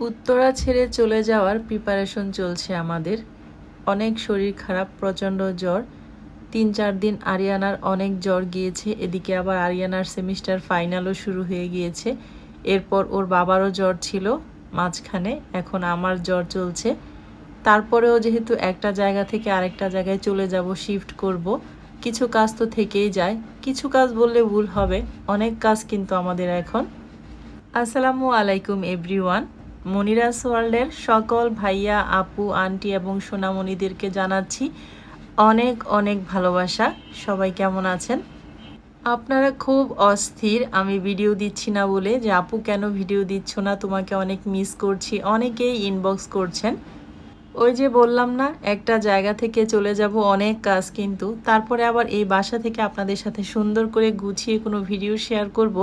উত্তরা ছেড়ে চলে যাওয়ার প্রিপারেশন চলছে আমাদের। অনেক শরীর খারাপ, প্রচণ্ড জ্বর। তিন চার দিন আরিয়ানার অনেক জ্বর গিয়েছে, এদিকে আবার আরিয়ানার সেমিস্টার ফাইনালও শুরু হয়ে গিয়েছে। এরপর ওর বাবারও জ্বর ছিল মাঝখানে, এখন আমার জ্বর চলছে। তারপরেও যেহেতু একটা জায়গা থেকে আরেকটা জায়গায় চলে যাব শিফট করব, কিছু কাজ তো থেকেই যায়। কিছু কাজ বললে ভুল হবে, অনেক কাজ কিন্তু আমাদের এখন। আসসালামু আলাইকুম এভরিওয়ান মনিরাস ওয়ার্ল্ডের সকল ভাইয়া, আপু, আন্টি এবং সোনামণিদেরকে জানাচ্ছি অনেক অনেক ভালোবাসা। সবাই কেমন আছেন? আপনারা খুব অস্থির, আমি ভিডিও দিচ্ছি না বলে, যে আপু কেন ভিডিও দিচ্ছ না, তোমাকে অনেক মিস করছি, অনেকেই ইনবক্স করছেন। ওই যে বললাম না, একটা জায়গা থেকে চলে যাব, অনেক কাজ কিন্তু। তারপরে আবার এই বাসা থেকে আপনাদের সাথে সুন্দর করে গুছিয়ে কোনো ভিডিও শেয়ার করব।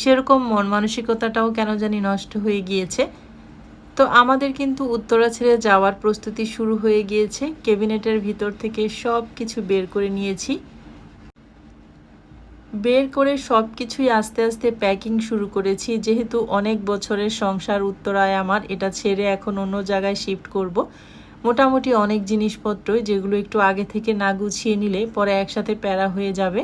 সেরকম মন মানসিকতাটাও কেন জানি নষ্ট হয়ে গিয়েছে। তো আমাদের কিন্তু উত্তরা ছেড়ে যাওয়ার প্রস্তুতি শুরু হয়ে গিয়েছে। ক্যাবিনেটের ভিতর থেকে সব কিছু বের করে নিয়েছি। বের করে সব কিছুই আস্তে আস্তে প্যাকিং শুরু করেছি। যেহেতু অনেক বছরের সংসার উত্তরায় আমার, এটা ছেড়ে এখন অন্য জায়গায় শিফট করব। মোটামুটি অনেক জিনিসপত্রই যেগুলো একটু আগে থেকে না গুছিয়ে নিলে পরে একসাথে প্যারা হয়ে যাবে।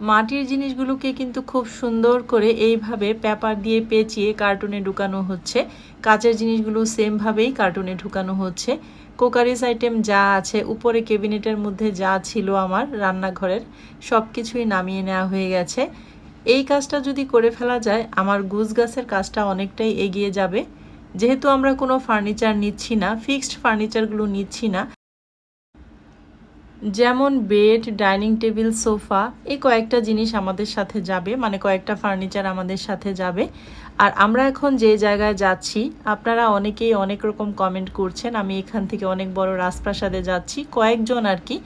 মাটির জিনিসগুলোকে কিন্তু খুব সুন্দর করে এইভাবে পেপার দিয়ে পেঁচিয়ে কার্টুনে ঢুকানো হচ্ছে। কাচের জিনিসগুলো সেমভাবেই কার্টুনে ঢুকানো হচ্ছে। কোকারিস আইটেম যা আছে, উপরে ক্যাবিনেটের মধ্যে যা ছিল আমার রান্নাঘরের সব কিছুই নামিয়ে নেওয়া হয়ে গেছে। এই কাজটা যদি করে ফেলা যায়, আমার গুজ গাছের কাজটা অনেকটাই এগিয়ে যাবে। যেহেতু আমরা কোনো ফার্নিচার নিচ্ছি না, ফিক্সড ফার্নিচারগুলো নিচ্ছি না যেমন বেড, ডাইনিং টেবিল, সোফা, এই কয়েকটা জিনিস আমাদের সাথে যাবে মানে কয়েকটা ফার্নিচার আমাদের সাথে যাবে। আর আমরা এখন যে জায়গায় যাচ্ছি, আপনারা অনেকেই অনেক রকম কমেন্ট করছেন, আমি এখান থেকে অনেক বড় রাজপ্রাসাদে যাচ্ছি, কয়েকজন আর কি।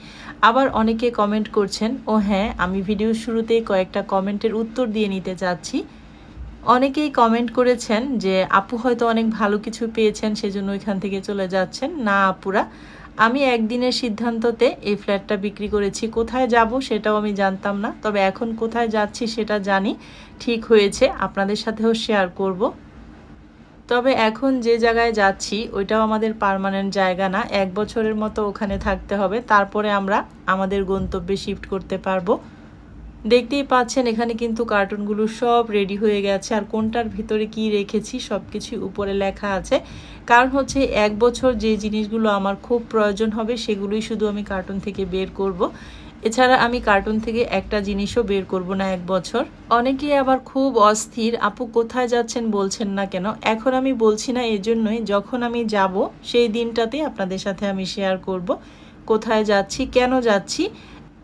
আবার অনেকে কমেন্ট করছেন, ও হ্যাঁ আমি ভিডিও শুরুতেই কয়েকটা কমেন্টের উত্তর দিয়ে নিতে চাচ্ছি অনেকেই কমেন্ট করেছেন যে, আপু হয়তো অনেক ভালো কিছু পেয়েছেন, সেজন্য ওইখান থেকে চলে যাচ্ছেন। না, আপুরা আমি একদিনের সিদ্ধান্ততে এই ফ্ল্যাটটা বিক্রি করেছি। কোথায় যাব সেটাও আমি জানতাম না, তবে এখন কোথায় যাচ্ছি সেটা জানি। ঠিক হয়েছে, আপনাদের সাথেও শেয়ার করব। তবে এখন যে জায়গায় যাচ্ছি, ওইটাও আমাদের পারমানেন্ট জায়গা না। এক বছরের মতো ওখানে থাকতে হবে, তারপরে আমরা আমাদের গন্তব্যে শিফট করতে পারব। দেখতেই পাচ্ছেন, এখানে কিন্তু কার্টুনগুলো সব রেডি হয়ে গেছে। আর কোনটার ভিতরে কি রেখেছি সব কিছুই উপরে লেখা আছে। কারণ হচ্ছে এক বছর যে জিনিসগুলো আমার খুব প্রয়োজন হবে সেগুলোই শুধু আমি কার্টুন থেকে বের করব। এছাড়া আমি কার্টুন থেকে একটা জিনিসও বের করব না এক বছর। অনেকেই আবার খুব অস্থির, আপু কোথায় যাচ্ছেন? বলছেন না কেন? এখন আমি বলছি না এজন্যই, যখন আমি যাব সেই দিনটাতে আপনাদের সাথে আমি শেয়ার করব, কোথায় যাচ্ছি, কেন যাচ্ছি।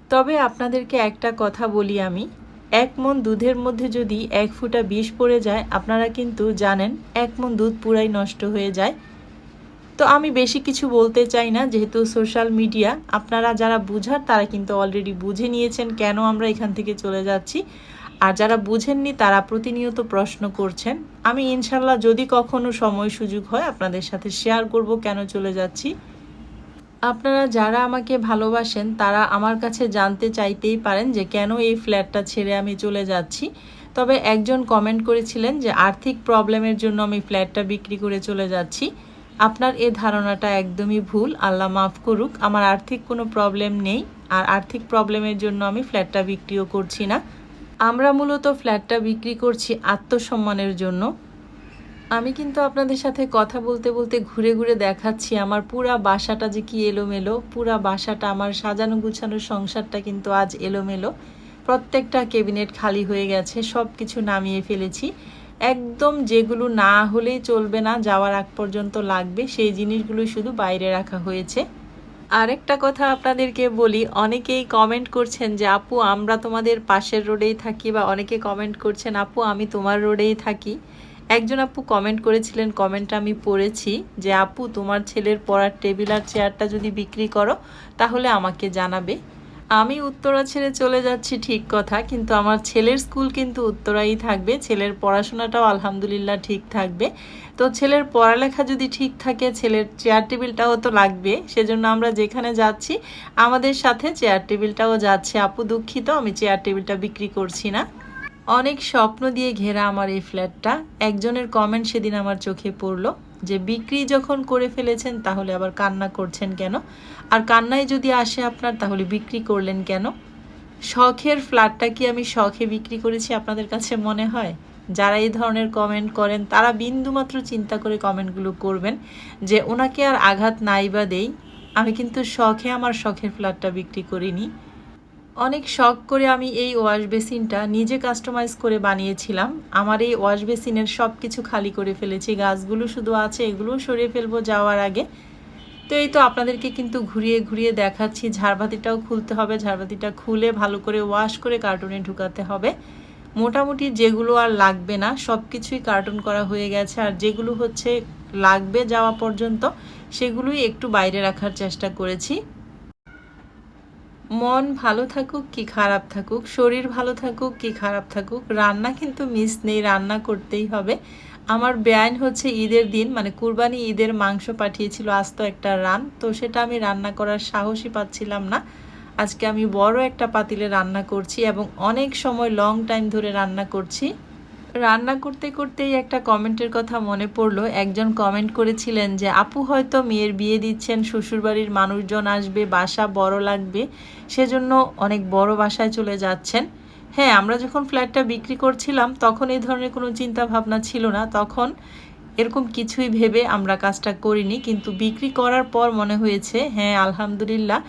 তবে আপনাদেরকে একটা কথা বলি আমি এক মন দুধের মধ্যে যদি এক ফুটা বিষ পড়ে যায়, আপনারা কিন্তু জানেন এক মন দুধ পুরাই নষ্ট হয়ে যায়। তো আমি বেশি কিছু বলতে চাই না, যেহেতু সোশ্যাল মিডিয়া, আপনারা যারা বুঝার, তারা কিন্তু অলরেডি বুঝে নিয়েছেন কেন আমরা এখান থেকে চলে যাচ্ছি। আর যারা বুঝেননি, তারা প্রতিনিয়ত প্রশ্ন করছেন। আমি ইনশাল্লাহ যদি কখনো সময় সুযোগ হয়, আপনাদের সাথে শেয়ার করব কেন চলে যাচ্ছি। আপনারা যারা আমাকে ভালোবাসেন, তারা আমার কাছে জানতে চাইতেই পারেন যে কেন এই ফ্ল্যাটটা ছেড়ে আমি চলে যাচ্ছি। তবে একজন কমেন্ট করেছিলেন যে আর্থিক প্রবলেমের জন্য আমি ফ্ল্যাটটা বিক্রি করে চলে যাচ্ছি। আপনার এ ধারণাটা একদমই ভুল, আল্লাহ মাফ করুক। আমার আর্থিক কোনো প্রবলেম নেই, আর আর্থিক প্রবলেমের জন্য আমি ফ্ল্যাটটা বিক্রিও করছি না। আমরা মূলত ফ্ল্যাটটা বিক্রি করছি আত্মসম্মানের জন্য। আমি কিন্তু আপনাদের সাথে কথা বলতে বলতে ঘুরে ঘুরে দেখাচ্ছি আমার পুরা বাসাটা যে কি এলোমেলো, পুরা বাসাটা, আমার সাজানো গুছানো সংসারটা কিন্তু আজ এলোমেলো। প্রত্যেকটা কেবিনেট খালি হয়ে গেছে সব কিছু নামিয়ে ফেলেছি। একদম যেগুলো না হলেই চলবে না, যাওয়ার আগ পর্যন্ত লাগবে, সেই জিনিসগুলো শুধু বাইরে রাখা হয়েছে। আরেকটা কথা আপনাদেরকে বলি, অনেকেই কমেন্ট করছেন যে, আপু, আমরা তোমাদের পাশের রোডেই থাকি বা অনেকে কমেন্ট করছেন, আপু, আমি তোমার রোডেই থাকি। একজন আপু কমেন্ট করেছিলেন কমেন্টটা আমি পড়েছি যে, আপু, তোমার ছেলের পড়ার টেবিল আর চেয়ারটা যদি বিক্রি করো, তাহলে আমাকে জানাবে। আমি উত্তরা ছেড়ে চলে যাচ্ছি, ঠিক কথা, কিন্তু আমার ছেলের স্কুল কিন্তু উত্তরাই থাকবে। ছেলের পড়াশোনাটাও আলহামদুলিল্লাহ ঠিক থাকবে। তো ছেলের পড়ালেখা যদি ঠিক থাকে, ছেলের চেয়ার টেবিলটাও তো লাগবে। সেজন্য আমরা যেখানে যাচ্ছি, আমাদের সাথে চেয়ার টেবিলটাও যাচ্ছে। আপু দুঃখিত, আমি চেয়ার টেবিলটা বিক্রি করছি না। অনেক স্বপ্ন দিয়ে ঘেরা আমার এই ফ্ল্যাটটা। একজনের কমেন্ট সেদিন আমার চোখে পড়ল যে, বিক্রি যখন করে ফেলেছেন, তাহলে আবার কান্না করছেন কেন? আর কান্নায় যদি আসে আপনার, তাহলে বিক্রি করলেন কেন? শখের ফ্ল্যাটটা কি আমি শখে বিক্রি করেছি আপনাদের কাছে মনে হয়? যারা এই ধরনের কমেন্ট করেন, তারা বিন্দুমাত্র চিন্তা করে কমেন্টগুলো করবেন যে, ওনাকে আর আঘাত নাই বা দেই। আমি কিন্তু শখে আমার শখের ফ্ল্যাটটা বিক্রি করিনি। অনেক শখ করে আমি এই ওয়াশ বেসিনটা নিজে কাস্টমাইজ করে বানিয়েছিলাম। আমার এই ওয়াশ বেসিনের সব কিছু খালি করে ফেলেছি। গাছগুলো শুধু আছে, এগুলোও সরিয়ে ফেলব যাওয়ার আগে। তো এই তো আপনাদেরকে কিন্তু ঘুরিয়ে ঘুরিয়ে দেখাচ্ছি। ঝাড়বাতিটাও খুলতে হবে। ঝাড়বাতিটা খুলে ভালো করে ওয়াশ করে কার্টুনে ঢুকাতে হবে। মোটামুটি যেগুলো আর লাগবে না সব কিছুই কার্টুন করা হয়ে গেছে। আর যেগুলো হচ্ছে লাগবে যাওয়া পর্যন্ত, সেগুলোই একটু বাইরে রাখার চেষ্টা করেছি। মন ভালো থাকুক কি খারাপ থাকুক, শরীর ভালো থাকুক কি খারাপ থাকুক, রান্না কিন্তু মিস নেই, রান্না করতেই হবে। আমার বেআইন হচ্ছে ঈদের দিন মানে কুরবানি ঈদের মাংস পাঠিয়েছিল আস্ত একটা রান, তো সেটা আমি রান্না করার সাহসই পাচ্ছিলাম না। আজকে আমি বড় একটা পাতিলে রান্না করছি এবং অনেক সময় লং টাইম ধরে রান্না করছি। রান্না করতে করতেই একটা কমেন্টের কথা মনে পড়ল। একজন কমেন্ট করেছিলেন যে, আপু হয়তো মেয়ের বিয়ে দিচ্ছেন, শ্বশুরবাড়ির মানুষজন আসবে, বাসা বড় লাগবে, সেজন্য অনেক বড় বাসায় চলে যাচ্ছেন। হ্যাঁ আমরা যখন ফ্ল্যাটটা বিক্রি করছিলাম, তখন এই ধরনের কোনো চিন্তা ভাবনা ছিল না। তখন এরকম কিছুই ভেবে আমরা কাজটা করিনি, কিন্তু বিক্রি করার পর মনে হয়েছে হ্যাঁ আলহামদুলিল্লাহ,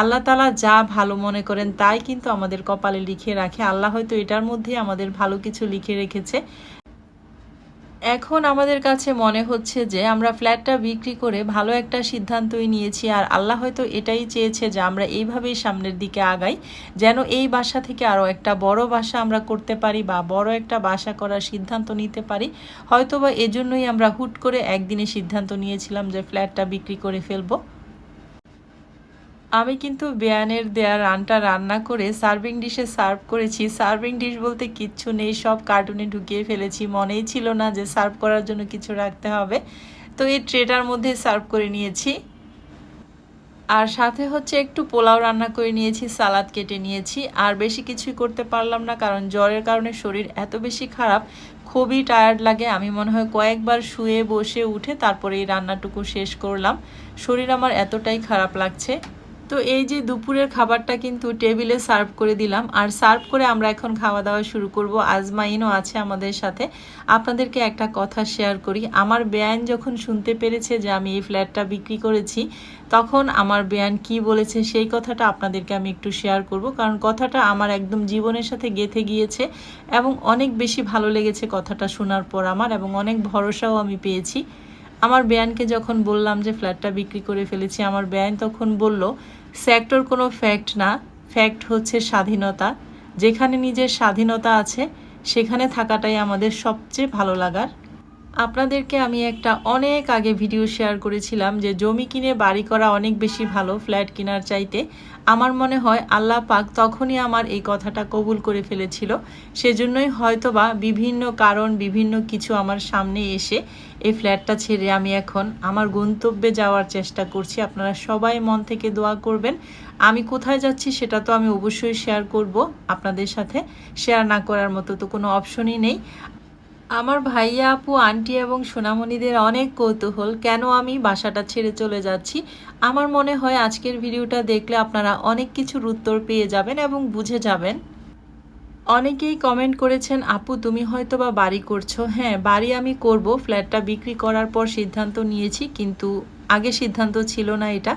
আল্লাহ তালা যা ভালো মনে করেন তাই কিন্তু আমাদের কপালে লিখে রাখে। আল্লাহ হয়তো এটার মধ্যে আমাদের ভালো কিছু লিখে রেখেছে। এখন আমাদের কাছে মনে হচ্ছে যে আমরা ফ্ল্যাটটা বিক্রি করে ভালো একটা সিদ্ধান্তই নিয়েছি আর আল্লাহ হয়তো এটাই চেয়েছে যে আমরা এইভাবেই সামনের দিকে আগাই, যেন এই বাসা থেকে আরও একটা বড় বাসা আমরা করতে পারি বা বড় একটা বাসা করার সিদ্ধান্ত নিতে পারি। হয়তো বা এজন্যই আমরা হুট করে একদিনে সিদ্ধান্ত নিয়েছিলাম যে ফ্ল্যাটটা বিক্রি করে ফেলব। আমি কিন্তু বেয়ানের দেয়া রানটা রান্না করে সার্ভিং ডিশে সার্ভ করেছি। সার্ভিং ডিশ বলতে কিচ্ছু নেই, সব কার্টুনে ঢুকিয়ে ফেলেছি। মনেই ছিল না যে সার্ভ করার জন্য কিছু রাখতে হবে। তো এই ট্রেটার মধ্যে সার্ভ করে নিয়েছি। আর সাথে হচ্ছে একটু পোলাও রান্না করে নিয়েছি, সালাদ কেটে নিয়েছি। আর বেশি কিছুই করতে পারলাম না কারণ জ্বরের কারণে শরীর এত বেশি খারাপ, খুবই টায়ার্ড লাগে। আমি মনে হয় কয়েকবার শুয়ে বসে উঠে তারপরে এই রান্নাটুকু শেষ করলাম। শরীর আমার এতটাই খারাপ লাগছে। তো এই যে দুপুরের খাবারটা কিন্তু টেবিলে সার্ভ করে দিলাম। আর সার্ভ করে আমরা এখন খাওয়া দাওয়া শুরু করব। আজমাইনও আছে আমাদের সাথে। আপনাদেরকে একটা কথা শেয়ার করি। আমার বেয়ান যখন শুনতে পেরেছে যে আমি এই ফ্ল্যাটটা বিক্রি করেছি, তখন আমার বেয়ান কি বলেছে সেই কথাটা আপনাদেরকে আমি একটু শেয়ার করব। কারণ কথাটা আমার একদম জীবনের সাথে গেথে গিয়েছে এবং অনেক বেশি ভালো লেগেছে কথাটা শোনার পর আমার এবং অনেক ভরসাও আমি পেয়েছি। আমার ব্যায়ানকে যখন বললাম যে ফ্ল্যাটটা বিক্রি করে ফেলেছি, আমার ব্যায়ান তখন বলল, সেক্টর কোনো ফ্যাক্ট না, ফ্যাক্ট হচ্ছে স্বাধীনতা। যেখানে নিজের স্বাধীনতা আছে, সেখানে থাকাটাই আমাদের সবচেয়ে ভালো লাগার আপনাদেরকে আমি একটা অনেক আগে ভিডিও শেয়ার করেছিলাম যে জমি কিনে বাড়ি করা অনেক বেশি ভালো ফ্ল্যাট কেনার চাইতে। আমার মনে হয় আল্লাহ পাক তখনই আমার এই কথাটা কবুল করে ফেলেছিল। সেজন্যই হয়তোবা বিভিন্ন কারণ, বিভিন্ন কিছু আমার সামনে এসে এই ফ্ল্যাটটা ছেড়ে আমি এখন আমার গন্তব্যে যাওয়ার চেষ্টা করছি। আপনারা সবাই মন থেকে দোয়া করবেন। আমি কোথায় যাচ্ছি সেটা তো আমি অবশ্যই শেয়ার করব। আপনাদের সাথে শেয়ার না করার মতো তো কোনো অপশনই নেই। আমার ভাইয়া, আপু, আন্টি এবং সোনামণিদের অনেক কৌতূহল, কেন আমি বাসাটা ছেড়ে চলে যাচ্ছি? আমার মনে হয় আজকের ভিডিওটা দেখলে আপনারা অনেক কিছুর উত্তর পেয়ে যাবেন এবং বুঝে যাবেন। অনেকেই কমেন্ট করেছেন, আপু, তুমি হয়তো বা বাড়ি করছ। হ্যাঁ বাড়ি আমি করব, ফ্ল্যাটটা বিক্রি করার পর সিদ্ধান্ত নিয়েছি, কিন্তু আগে সিদ্ধান্ত ছিল না এটা।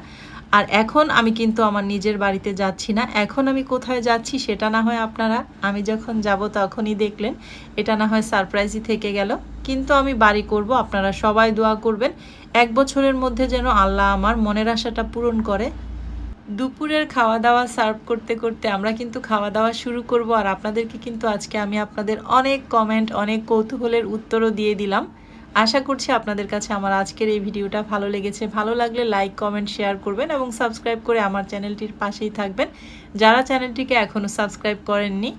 আর এখন আমি কিন্তু আমার নিজের বাড়িতে যাচ্ছি না। এখন আমি কোথায় যাচ্ছি সেটা না হয় আপনারা, আমি যখন যাব তখনই দেখলেন। এটা না হয় সারপ্রাইজই থেকে গেল। কিন্তু আমি বাড়ি করব, আপনারা সবাই দোয়া করবেন। এক বছরের মধ্যে যেন আল্লাহ আমার মনের আশাটা পূরণ করে। দুপুরের খাওয়া দাওয়া সার্ভ করতে করতে আমরা কিন্তু খাওয়া দাওয়া শুরু করব। আর আপনাদেরকে কিন্তু আজকে আমি আপনাদের অনেক কমেন্ট অনেক কৌতূহলের উত্তরও দিয়ে দিলাম। আশা করছি আপনাদের কাছে আমার আজকের এই ভিডিওটা ভালো লেগেছে। ভালো লাগলে লাইক কমেন্ট শেয়ার করবেন এবং সাবস্ক্রাইব করে আমার চ্যানেলটির পাশেই থাকবেন। যারা চ্যানেলটিকে এখনও সাবস্ক্রাইব করেননি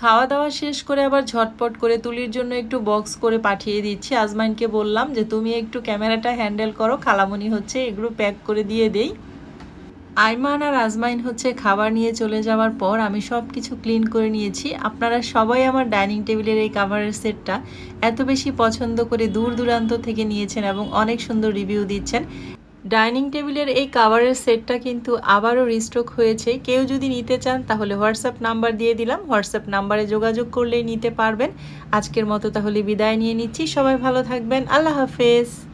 খাওয়া দাওয়া শেষ করে আবার ঝটপট করে তুলির জন্য একটু বক্স করে পাঠিয়ে দিচ্ছি। আজমাইনকে বললাম যে, তুমি একটু ক্যামেরাটা হ্যান্ডেল করো, খালামনি হচ্ছে এগুলো প্যাক করে দিয়ে দেই। আইমান আর আজমাইন হচ্ছে খাবার নিয়ে চলে যাওয়ার পর আমি সব কিছু ক্লিন করে নিয়েছি। আপনারা সবাই আমার ডাইনিং টেবিলের এই কাভারের সেটটা এত বেশি পছন্দ করে দূর দূরান্ত থেকে নিয়েছেন এবং অনেক সুন্দর রিভিউ দিচ্ছেন। ডাইনিং টেবিলের এই কাভারের সেটটা কিন্তু আবারও রিস্টক হয়েছে। কেউ যদি নিতে চান তাহলে হোয়াটসঅ্যাপ নাম্বার দিয়ে দিলাম। হোয়াটসঅ্যাপ নাম্বারে যোগাযোগ করলেই নিতে পারবেন। আজকের মতো তাহলে বিদায় নিয়ে নিচ্ছি। সবাই ভালো থাকবেন। আল্লাহ হাফেজ।